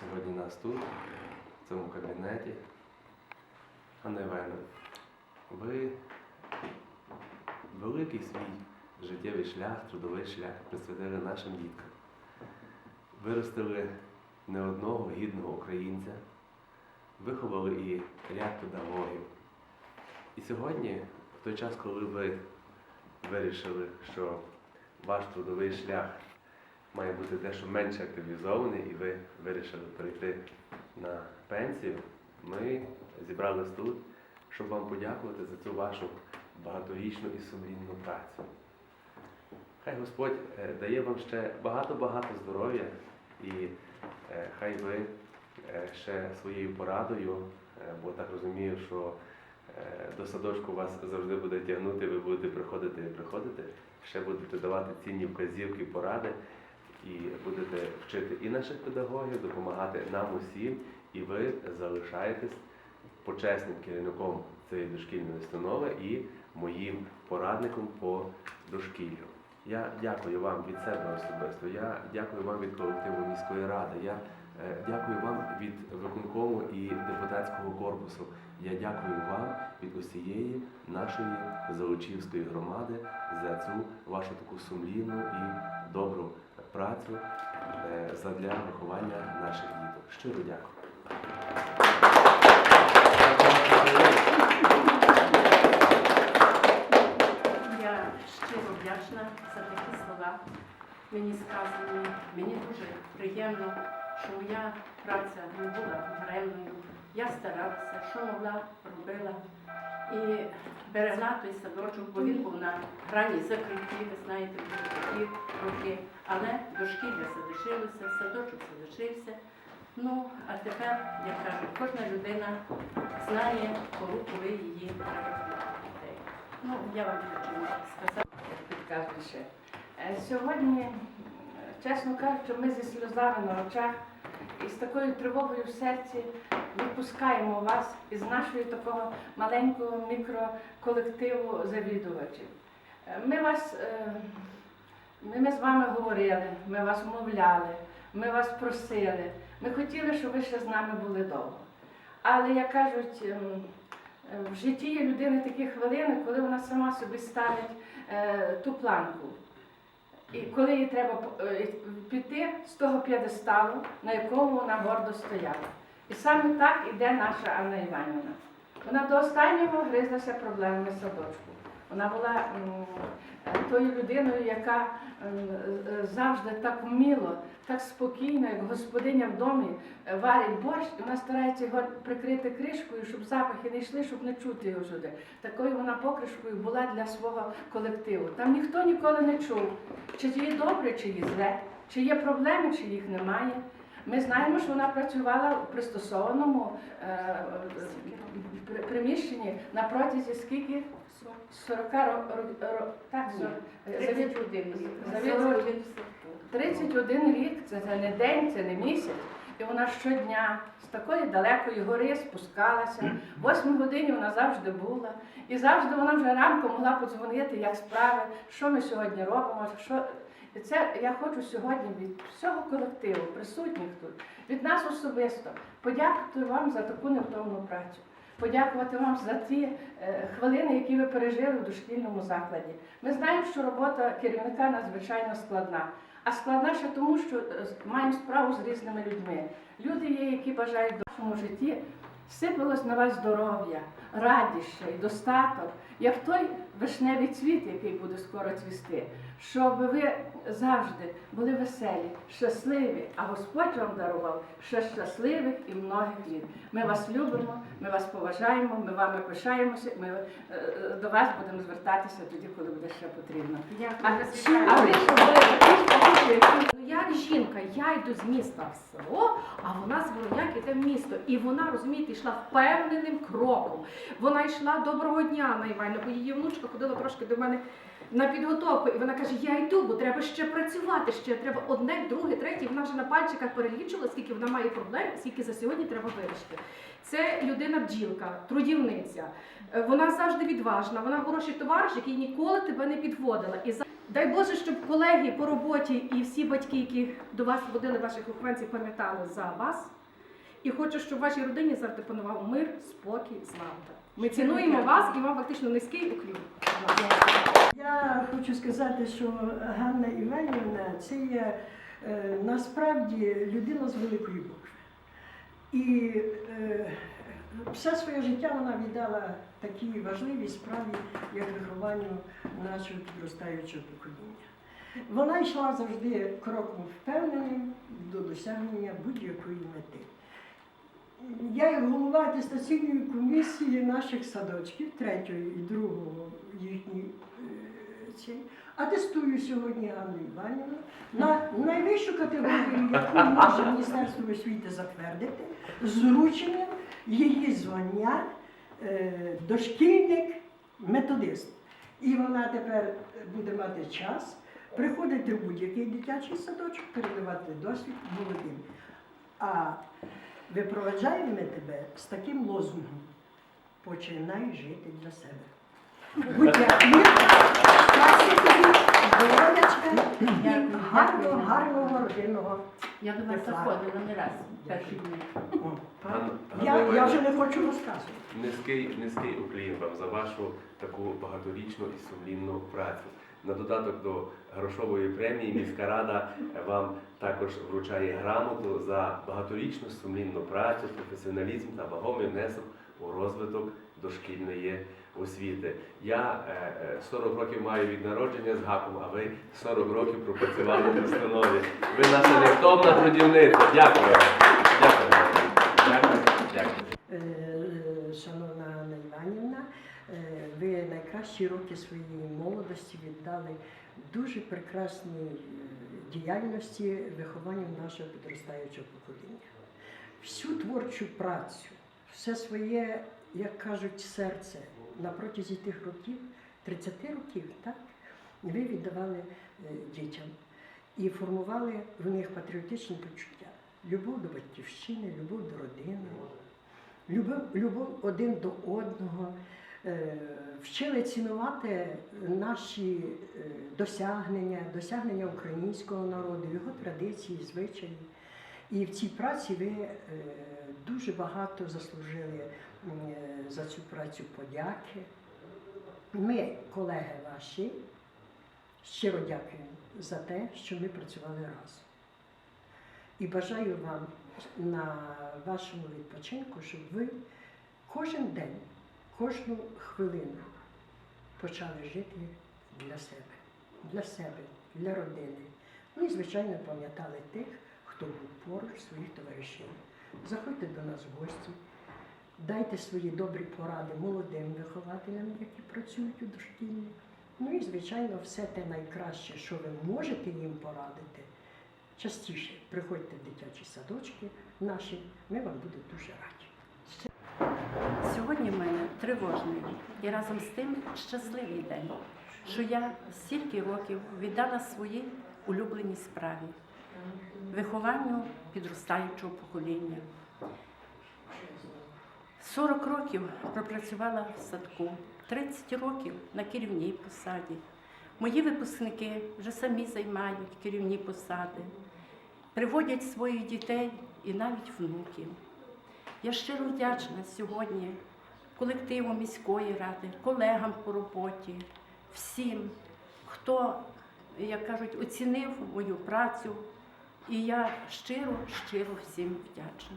сьогодні нас тут, в цьому кабінеті. Анна Івановна, ви великий свій життєвий шлях, трудовий шлях присвятили нашим діткам. Виростили не одного гідного українця, виховали і ряд педагогів. І сьогодні, в той час, коли ви вирішили, що ваш трудовий шлях має бути дещо менш активізований, і ви вирішили перейти на пенсію, ми зібрались тут, щоб вам подякувати за цю вашу багаторічну і сумлінну працю. Хай Господь е, дає вам ще багато-багато здоров'я і е, хай ви е, ще своєю порадою, бо так розумію, що до садочку вас завжди буде тягнути, ви будете приходити і приходити, ще будете давати цінні вказівки, поради і будете вчити і наших педагогів, допомагати нам усім, і ви залишаєтесь почесним керівником цієї дошкільної установи і моїм порадником по дошкіллю. Я дякую вам від себе особисто. Я дякую вам від колективу міської ради. Я е, дякую вам від виконкому і депутатського корпусу. Я дякую вам від усієї нашої Золочівської громади за цю вашу таку сумлінну і добру працю е, задля виховання наших діток. Щиро дякую. Я щиро вдячна за такі слова. Мені сказані, мені дуже приємно, що моя праця не була даремною. Я старалася, що могла, робила. І берегла той садочок, бо він був на грані закритті, ви знаєте, такі роки. Але дошкілля залишилося, садочок залишився. Ну, а тепер, як кажуть, кожна людина знає, коли, коли її треба дітей. Ну, я вам хочу сказати. підказує. Е, Сьогодні, чесно кажучи, ми зі сльозами на очах і з такою тривогою в серці відпускаємо вас із нашої такого маленького мікроколективу завідувачів. Е, Ми вас, е, ми, ми з вами говорили, ми вас умовляли, ми вас просили. Ми хотіли, щоб ви ще з нами були довго. Але, як кажуть, ем, в житті є людини такі хвилини, коли вона сама собі ставить е, ту планку. І коли їй треба е, піти з того п'єдесталу, на якому вона гордо стояла. І саме так іде наша Анна Іванівна. Вона до останнього гризлася проблемами садочку. Вона була м, е, тою людиною, яка е, завжди так вміло, так спокійно, як господиня в домі, е, варить борщ, і вона старається його прикрити кришкою, щоб запахи не йшли, щоб не чути його сюди. Такою вона покришкою була для свого колективу. Там ніхто ніколи не чув, чи є добре, чи є зле, чи є проблеми, чи їх немає. Ми знаємо, що вона працювала в пристосованому е, приміщенні на протязі скільки? 40 років. Так, 40. Завід- 31 Завід- 31 рік це, це не день, це не місяць. І вона щодня з такої далекої гори спускалася. В 8 годині вона завжди була. І завжди вона вже ранку могла подзвонити, як справи, що ми сьогодні робимо. Що... І це я хочу сьогодні від всього колективу, присутніх тут, від нас особисто, подякувати вам за таку невтомну працю. Подякувати вам за ті е, хвилини, які ви пережили в дошкільному закладі. Ми знаємо, що робота керівника надзвичайно складна. А складна ще тому, що е, маємо справу з різними людьми. Люди є, які бажають в вашому житті сипалось на вас здоров'я, радість і достаток, як той вишневий цвіт, який буде скоро цвісти, щоб ви завжди були веселі, щасливі, а Господь вам дарував ще щасливих і многих літ. Ми вас любимо, ми вас поважаємо, ми вами пишаємося. Ми е, до вас будемо звертатися тоді, коли буде ще потрібно. А, а ви Ну, Як жінка, я йду з міста в село, а вона з Воронyak іде в місто. І вона, розумієте, йшла впевненим кроком. Вона йшла доброго дня на Івана, бо її внучка ходила трошки до мене на підготовку. І вона каже: Я йду, бо треба ще працювати, ще треба одне, друге, третє. І Вона вже на пальчиках перелічувала, скільки вона має проблем, скільки за сьогодні треба вирішити. Це людина бджілка, трудівниця. Е, Вона завжди відважна, вона хороший товариш, який ніколи тебе не підводила. І за- Дай Боже, щоб колеги по роботі і всі батьки, які до вас водили ваших вихованців, пам'ятали за вас. І хочу, щоб в вашій родині завжди панував мир, спокій, злагода. Ми цінуємо вас і вам фактично низький уклін. Я хочу сказати, що Ганна Іванівна це є е, насправді людина з великої букви. І е, все своє життя вона віддала такій важливій справі, як вихованню нашого підростаючого покоління. Вона йшла завжди кроком впевненим до досягнення будь-якої мети. Я як голова атестаційної комісії наших садочків, третього і другого їхній цей, атестую сьогодні Ганну Іванівну на найвищу категорію, яку може Міністерство освіти затвердити, з врученням її звання е, дошкільник методист. І вона тепер буде мати час приходити в будь-який дитячий садочок, передавати досвід молодим. А випроваджаємо ми тебе з таким лозунгом. Починай жити для себе. Будь як щастя тобі, здоров'ячка і гарного, гарного родинного. Я до вас Тепла. заходила не раз перші дні. Я, я вже не хочу розказувати. Низький, низький уклін вам за вашу таку багаторічну і сумлінну працю. На додаток до грошової премії міська рада вам також вручає грамоту за багаторічну сумлінну працю, професіоналізм та вагомий внесок у розвиток дошкільної освіти. Я е, е, 40 років маю від народження з гаком, а ви 40 років пропрацювали в установі. Ви наша невтомна трудівниця. Дякую. Дякую. Дякую. Дякую. Е, е, Шановна Анна Іванівна, е, ви найкращі роки своєї молодості віддали дуже прекрасній е, діяльності вихованню нашого підростаючого покоління. Всю творчу працю, все своє, як кажуть, серце. На протязі тих років, 30 років, так, ви віддавали е, дітям і формували в них патріотичні почуття, любов до батьківщини, любов до родини, любов, любов один до одного, е, вчили цінувати наші е, досягнення, досягнення українського народу, його традиції, звичаї. І в цій праці ви е, дуже багато заслужили е, за цю працю подяки. Ми, колеги ваші, щиро дякуємо за те, що ми працювали разом. І бажаю вам на вашому відпочинку, щоб ви кожен день, кожну хвилину почали жити для себе, для себе, для родини. Ну і, звичайно, пам'ятали тих, хто був поруч своїх товаришів. Заходьте до нас в гості, дайте свої добрі поради молодим вихователям, які працюють у дошкіллі. Ну і, звичайно, все те найкраще, що ви можете їм порадити. Частіше приходьте в дитячі садочки наші, ми вам будемо дуже раді. Сьогодні в мене тривожний і разом з тим щасливий день, що я стільки років віддала своїй улюбленій справі, вихованню підростаючого покоління. 40 років пропрацювала в садку, 30 років на керівній посаді. Мої випускники вже самі займають керівні посади, приводять своїх дітей і навіть внуків. Я щиро вдячна сьогодні колективу міської ради, колегам по роботі, всім, хто, як кажуть, оцінив мою працю. І я щиро, щиро всім вдячна.